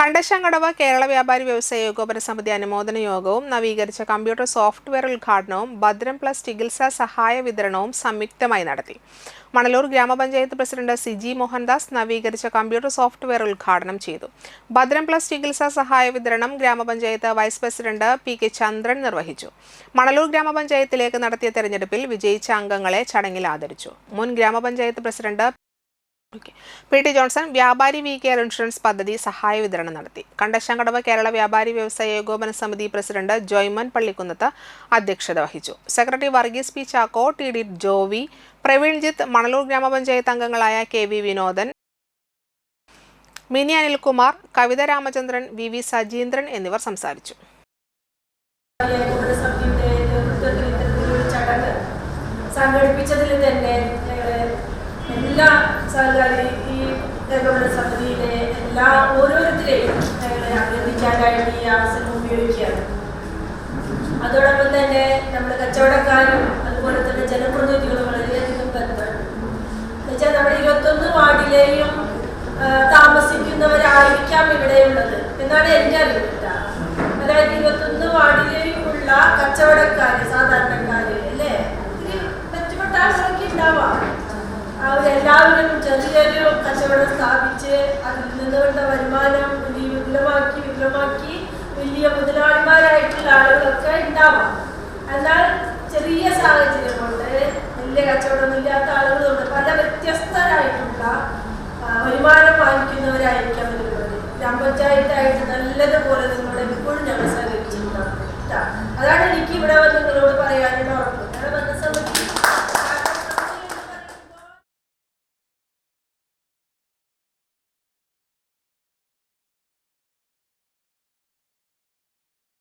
കണ്ടശങ്കടവ് കേരള വ്യാപാരി വ്യവസായ ഏകോപന സമിതി അനുമോദന യോഗവും നവീകരിച്ച കമ്പ്യൂട്ടർ സോഫ്റ്റ്വെയർ ഉദ്ഘാടനവും ഭദ്രം പ്ലസ് ചികിത്സാ സഹായ വിതരണവും സംയുക്തമായി നടത്തി. മണലൂർ ഗ്രാമപഞ്ചായത്ത് പ്രസിഡന്റ് സിജി മോഹൻദാസ് നവീകരിച്ച കമ്പ്യൂട്ടർ സോഫ്റ്റ്വെയർ ഉദ്ഘാടനം ചെയ്തു. ഭദ്രം പ്ലസ് ചികിത്സാ സഹായ വിതരണം ഗ്രാമപഞ്ചായത്ത് vice president P K Chandran നിർവഹിച്ചു. മണലൂർ ഗ്രാമപഞ്ചായത്തിലേക്ക് നടത്തിയ തെരഞ്ഞെടുപ്പിൽ വിജയിച്ച അംഗങ്ങളെ ചടങ്ങിൽ ആദരിച്ചു. മുൻ ഗ്രാമപഞ്ചായത്ത് president okay. P T Johnson വ്യാപാരി വി കെയർ ഇൻഷുറൻസ് പദ്ധതി സഹായ വിതരണം നടത്തി. കണ്ടശാങ്കടവ് കേരള വ്യാപാരി വ്യവസായ ഏകോപന സമിതി പ്രസിഡന്റ് ജോയ്മൻ പള്ളിക്കുന്നത്ത് അധ്യക്ഷത വഹിച്ചു. Secretary Varghese P Chacko T D Jovi Praveenjith Manalur ഗ്രാമപഞ്ചായത്ത് അംഗങ്ങളായ K V Vinodan Mini Anilkumar Kavitha Ramachandran V V Sajeendran എന്നിവർ സംസാരിച്ചു. സംഘടിപ്പിച്ചതിൽ തന്നെ എല്ലാ സർക്കാരി ഈ ഏകോപന സമിതിയിലെ എല്ലാ ഓരോരുത്തരെയും ഞങ്ങളെ അഭ്യർത്ഥിക്കാനായിട്ട് ഈ അവസരം ഉപയോഗിക്കുകയാണ്. അതോടൊപ്പം തന്നെ നമ്മുടെ കച്ചവടക്കാരും അതുപോലെ തന്നെ ജനപ്രതിനിധികളും വളരെയധികം ബന്ധമാണ്. എന്നുവെച്ചാൽ നമ്മുടെ ഇരുപത്തൊന്ന് വാർഡിലെയും താമസിക്കുന്നവരായിരിക്കാം ഇവിടെയുള്ളത്. എന്നാണ് എന്റെ അറിവ് കേട്ടോ. അതായത് ഇരുപത്തൊന്ന് വാർഡിലെയും ഉള്ള കച്ചവടക്കാര് സാധാരണക്കാര് അല്ലേ ഇത്തിരി മെച്ചപ്പെട്ട ആളുകളൊക്കെ ഉണ്ടാവാം അവരെല്ലാവരും ചെറിയൊരു കച്ചവടം സ്ഥാപിച്ച് അതിൽ നിന്നുകൊണ്ട് വരുമാനം വിപുലമാക്കി വിപുലമാക്കി വലിയ മുതലാളിമാരായിട്ടുള്ള ആളുകളൊക്കെ ഉണ്ടാവാം. എന്നാൽ ചെറിയ സാഹചര്യം കൊണ്ട് വലിയ കച്ചവടമില്ലാത്ത ആളുകളുണ്ട്. പല വ്യത്യസ്തരായിട്ടുള്ള വരുമാനം വാങ്ങിക്കുന്നവരായിരിക്കാം വരുന്നത് ഗ്രാമപഞ്ചായത്തായിട്ട് നല്ലതുപോലെ നിങ്ങളോട് എപ്പോഴും ഞങ്ങൾ സഹകരിച്ചിട്ടുണ്ടാവും. ട്ടാ. അതാണ് എനിക്ക് ഇവിടെ നിങ്ങളോട് പറയാനുള്ള